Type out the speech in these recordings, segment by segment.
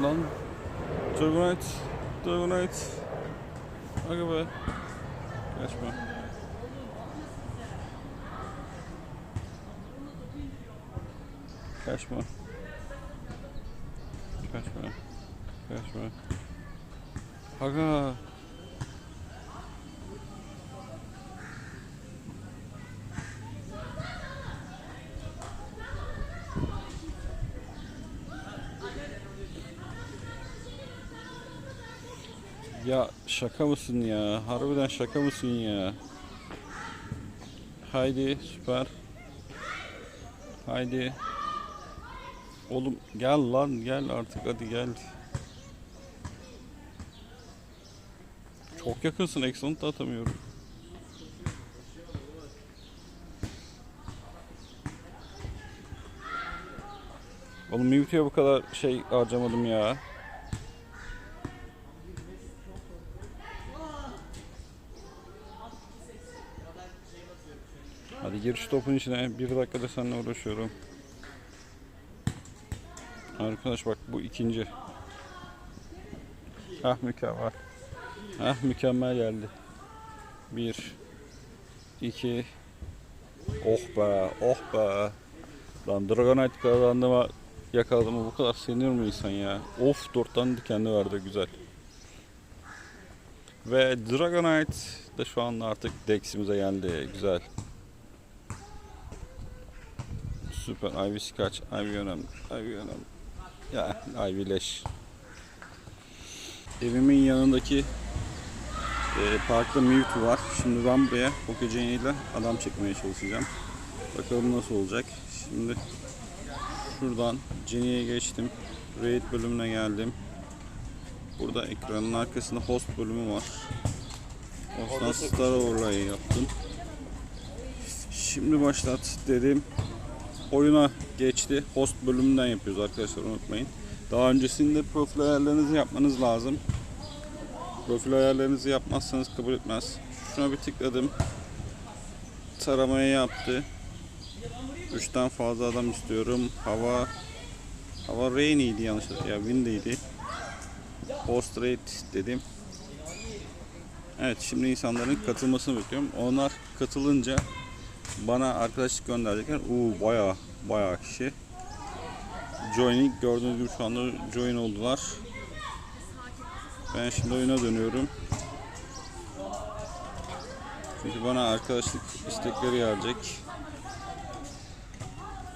Lan. Dragonite. Dragonite. Aga be. Kaçma. Kaçma. Kaçma. Kaçma. Aga. Ya şaka mısın ya? Harbiden şaka mısın ya? Haydi süper. Haydi. Oğlum gel lan gel artık hadi gel. Çok yakınsın Excellent da atamıyorum. Oğlum Mewtwo'ya bu kadar şey harcamadım ya. Hadi gir şu topun içine. Bir dakikada seninle uğraşıyorum. Arkadaş bak bu ikinci. Ah mükemmel. Ah mükemmel geldi. Bir. iki. Oh be, oh be. Lan Dragonite kazandığıma yakaladığıma bu kadar sevinir mi insan ya? Of dört tane dikenli verdi güzel. Ve Dragonite de şu anda artık Dex'imize geldi. Güzel. Süper. Ivy kaç? Ivy önemli. Ivy önemli. Ya Ivy leş. Evimin yanındaki e, parkta Mewtwo var. Şimdi ben buraya Pokejani ile adam çekmeye çalışacağım. Bakalım nasıl olacak. Şimdi şuradan Jenny'e geçtim. Raid bölümüne geldim. Burada ekranın arkasında host bölümü var. Host'tan Star Overlay'ı yaptım. Şimdi başlat dedim. Oyuna geçti. Host bölümünden yapıyoruz arkadaşlar unutmayın. Daha öncesinde profil ayarlarınızı yapmanız lazım. Profil ayarlarınızı yapmazsanız kabul etmez. Şuna bir tıkladım. Taramayı yaptı. 3'ten fazla adam istiyorum. Hava hava rainy'ydi yanlış ya wind'ydi. Host rate dedim. Evet şimdi insanların katılmasını bekliyorum. Onlar katılınca bana arkadaşlık gönderecekler. Uuu baya baya kişi. Joining gördüğünüz gibi şu anda join oldular. Ben şimdi oyuna dönüyorum. Çünkü bana arkadaşlık istekleri gelecek.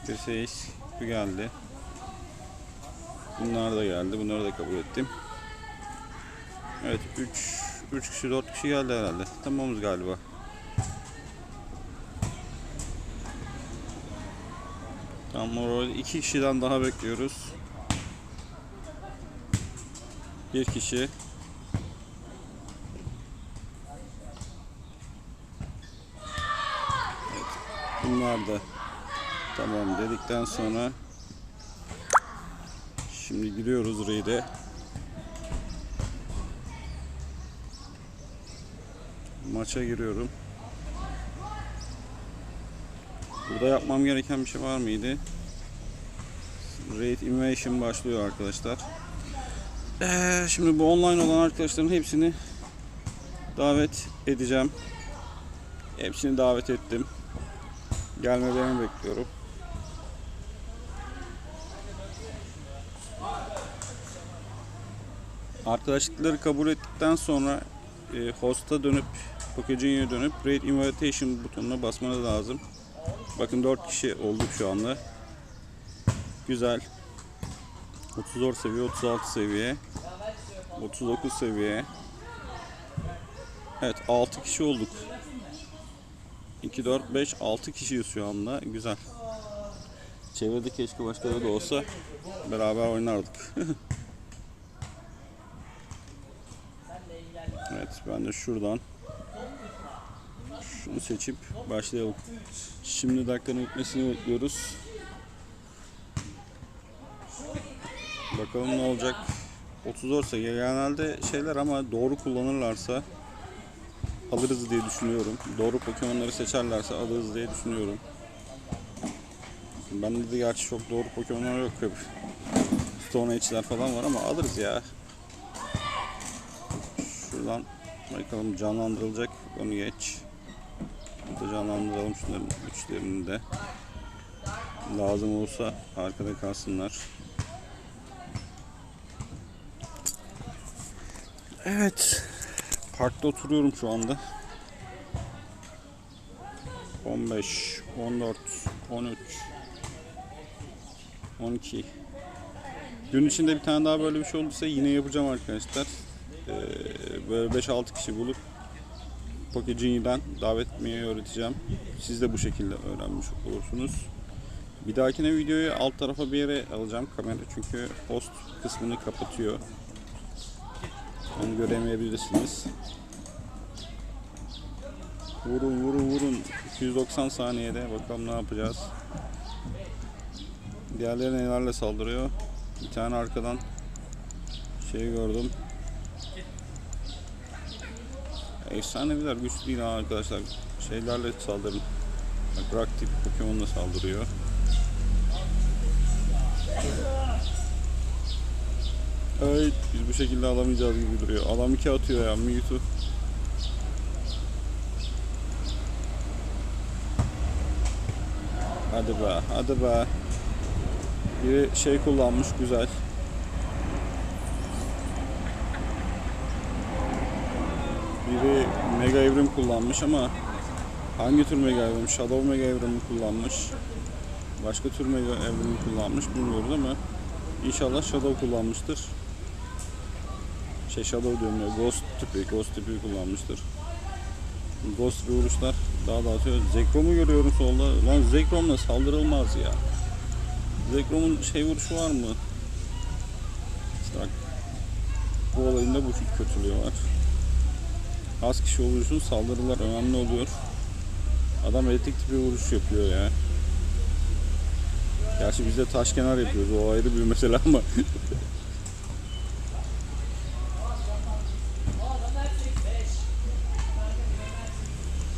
Bir şey geldi. Bunlar da geldi. Bunları da kabul ettim. Evet 3 3 kişi 4 kişi geldi herhalde. Tamamız galiba. Orada iki kişiden daha bekliyoruz. Bir kişi. Evet. Bunlar da tamam dedikten sonra şimdi giriyoruz raid'e. Maça giriyorum. Burada yapmam gereken bir şey var mıydı? Raid Invasion başlıyor arkadaşlar. Ee, şimdi bu online olan arkadaşların hepsini davet edeceğim. Hepsini davet ettim. Gelmelerini bekliyorum. Arkadaşlıkları kabul ettikten sonra e, host'a dönüp Pokegenie'ye dönüp Raid Invitation butonuna basmanız lazım. Bakın 4 kişi olduk şu anda. Güzel. 34 seviye, 36 seviye. 39 seviye. Evet 6 kişi olduk. 2, 4, 5, 6 kişiyiz şu anda. Güzel. Çevrede keşke başkaları da olsa beraber oynardık. evet ben de şuradan şunu seçip başlayalım. Şimdi dakikanın bitmesini bekliyoruz. Bakalım ne olacak. 34 seviye genelde şeyler ama doğru kullanırlarsa alırız diye düşünüyorum. Doğru Pokemon'ları seçerlerse alırız diye düşünüyorum. Bende de gerçi çok doğru Pokemon'lar yok. Stone Age'ler falan var ama alırız ya. Şuradan bakalım canlandırılacak. Onu geç. Burada canlandıralım şunların güçlerini de. Lazım olsa arkada kalsınlar. Evet. Parkta oturuyorum şu anda. 15, 14, 13, 12. Gün içinde bir tane daha böyle bir şey olursa yine yapacağım arkadaşlar. Ee, böyle 5-6 kişi bulup Poke Genie'den davet etmeyi öğreteceğim. Siz de bu şekilde öğrenmiş olursunuz. Bir dahakine videoyu alt tarafa bir yere alacağım kamera çünkü host kısmını kapatıyor. Onu göremeyebilirsiniz. Vurun vurun vurun. 290 saniyede bakalım ne yapacağız. Diğerleri nelerle saldırıyor. Bir tane arkadan şey gördüm. Efsaneviler güçlü değil arkadaşlar. Şeylerle saldırın. Bak Rock tip Pokemon'la saldırıyor. Evet biz bu şekilde alamayacağız gibi duruyor. Adam iki atıyor ya Mewtwo. Hadi be, hadi be. Biri şey kullanmış güzel. Biri Mega Evrim kullanmış ama hangi tür Mega Evrim? Shadow Mega Evrim'i kullanmış. Başka tür Mega Evrim'i kullanmış bilmiyoruz ama inşallah Shadow kullanmıştır. Şey Shadow diyorum ya Ghost tipi, Ghost tipi kullanmıştır. Ghost tipi vuruşlar daha da atıyor. Zekrom'u görüyorum solda. Lan Zekrom'la saldırılmaz ya. Zekrom'un şey vuruşu var mı? Bak. Bu olayında bu kötülüğü var. Az kişi için saldırılar önemli oluyor. Adam elektrik tipi vuruş yapıyor ya. Gerçi biz de taş kenar yapıyoruz. O ayrı bir mesele ama.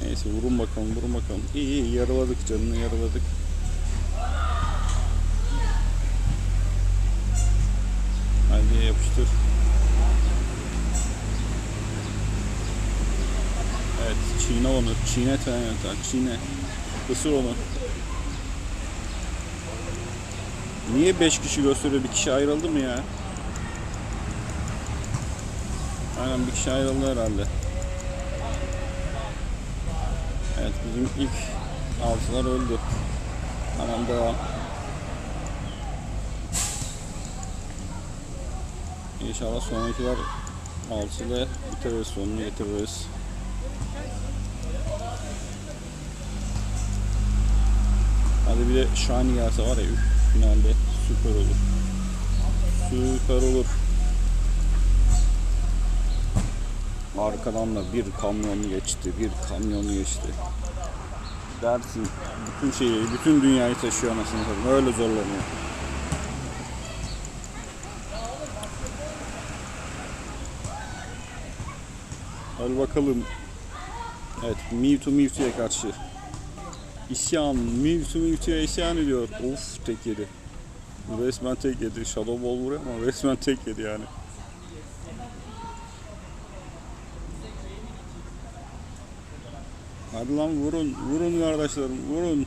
Neyse vurun bakalım vurun bakalım. İyi iyi yaraladık canını yaraladık. Hadi yapıştır. Evet çiğne onu. Çiğne Terminator. Çiğne. Isır onu. Niye 5 kişi gösteriyor? Bir kişi ayrıldı mı ya? Aynen bir kişi ayrıldı herhalde. Evet bizim ilk altılar öldü. Tamam devam. İnşallah sonrakiler altıda bitiririz sonunu getiririz. Hadi bir de Shiny gelse var ya üf, finalde süper olur. Süper olur. Arkadan da bir kamyonu geçti, bir kamyonu geçti. Dersin bütün şeyi, bütün dünyayı taşıyor anasını satayım. Öyle zorlanıyor. Hadi bakalım. Evet, Mewtwo Mewtwo'ya karşı. İsyan, Mewtwo Mewtwo'ya isyan ediyor. Of tek yedi. Resmen tek yedi. Shadow Ball vuruyor ama resmen tek yedi yani. Hadi lan vurun, vurun kardeşlerim, vurun.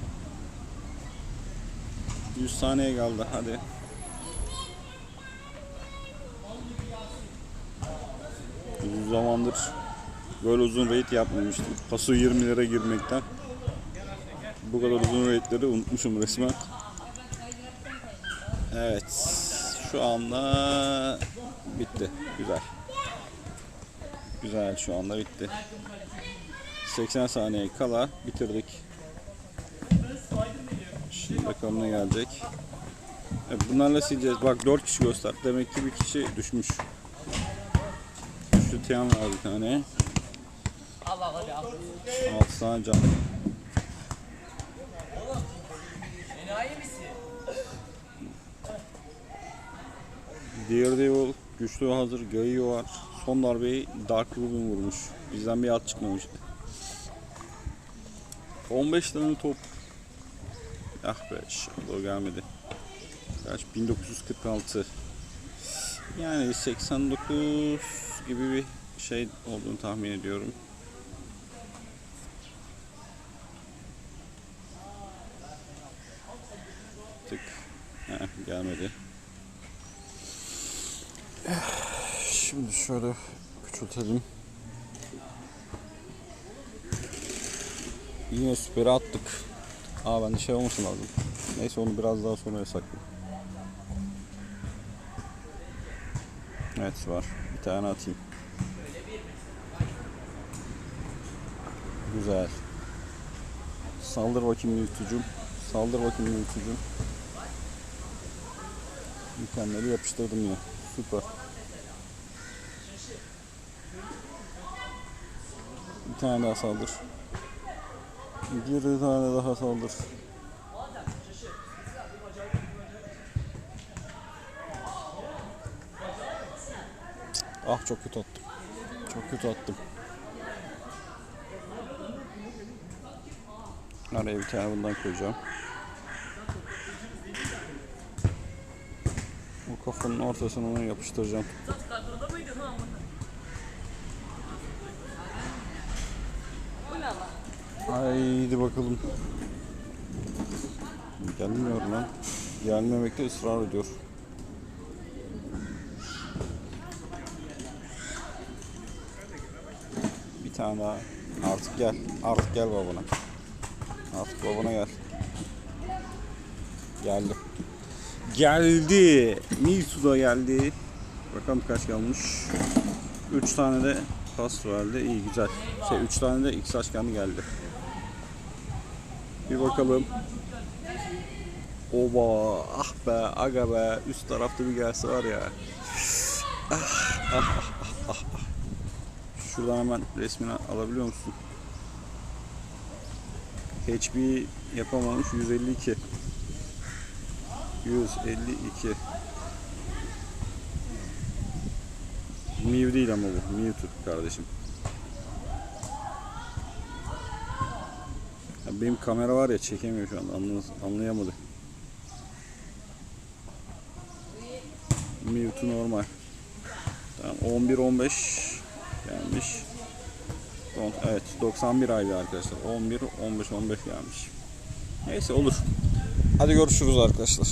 100 saniye kaldı, hadi. Uzun zamandır böyle uzun raid yapmamıştım. Paso 20'lere girmekten. Bu kadar uzun raidleri unutmuşum resmen. Evet, şu anda bitti, güzel. Güzel, şu anda bitti. 80 saniye kala bitirdik. Şimdi bakalım ne gelecek. Evet, bunlarla sileceğiz. Bak 4 kişi göster. Demek ki bir kişi düşmüş. Şu tiyan var bir tane. Allah Allah. 6 tane can. Enayi misin? Diğer Devil güçlü hazır. Gaiyo var. Son darbeyi Dark Ruben vurmuş. Bizden bir at çıkmamış. 15 tane top. Ah be Shadow gelmedi. Kaç? 1946. Yani 89 gibi bir şey olduğunu tahmin ediyorum. Tık. Heh, gelmedi. Şimdi şöyle küçültelim. Yine süperi attık. Aa bende şey olması lazım. Neyse onu biraz daha sonra saklayayım. Evet var. Bir tane atayım. Güzel. Saldır bakayım yürütücüm. Saldır bakayım yürütücüm. Mükemmeli yapıştırdım ya. Süper. Bir tane daha saldır. Bir tane daha saldır. Ah çok kötü attım. Çok kötü attım. Araya bir tane bundan koyacağım. Bu kafanın ortasına onu yapıştıracağım. Haydi bakalım. Gelmiyor lan. Gelmemekte ısrar ediyor. Bir tane daha. Artık gel. Artık gel babana. Artık babana gel. Geldi. Geldi. Milsu da geldi. Bakalım kaç kalmış. 3 tane de pas verdi. İyi güzel. Şey 3 tane de X açkanı geldi. Bir bakalım. Oba ah be aga be üst tarafta bir gelse var ya. Ah, ah, ah, ah, ah. Şuradan hemen resmini alabiliyor musun? HB yapamamış 152. 152. Mew değil ama bu. Mewtwo kardeşim. Benim kamera var ya çekemiyor şu anda anla- anlayamadı. Mewtwo normal. Tamam 11 15 gelmiş. Evet 91 aydı arkadaşlar. 11 15 15 gelmiş. Neyse olur. Hadi görüşürüz arkadaşlar.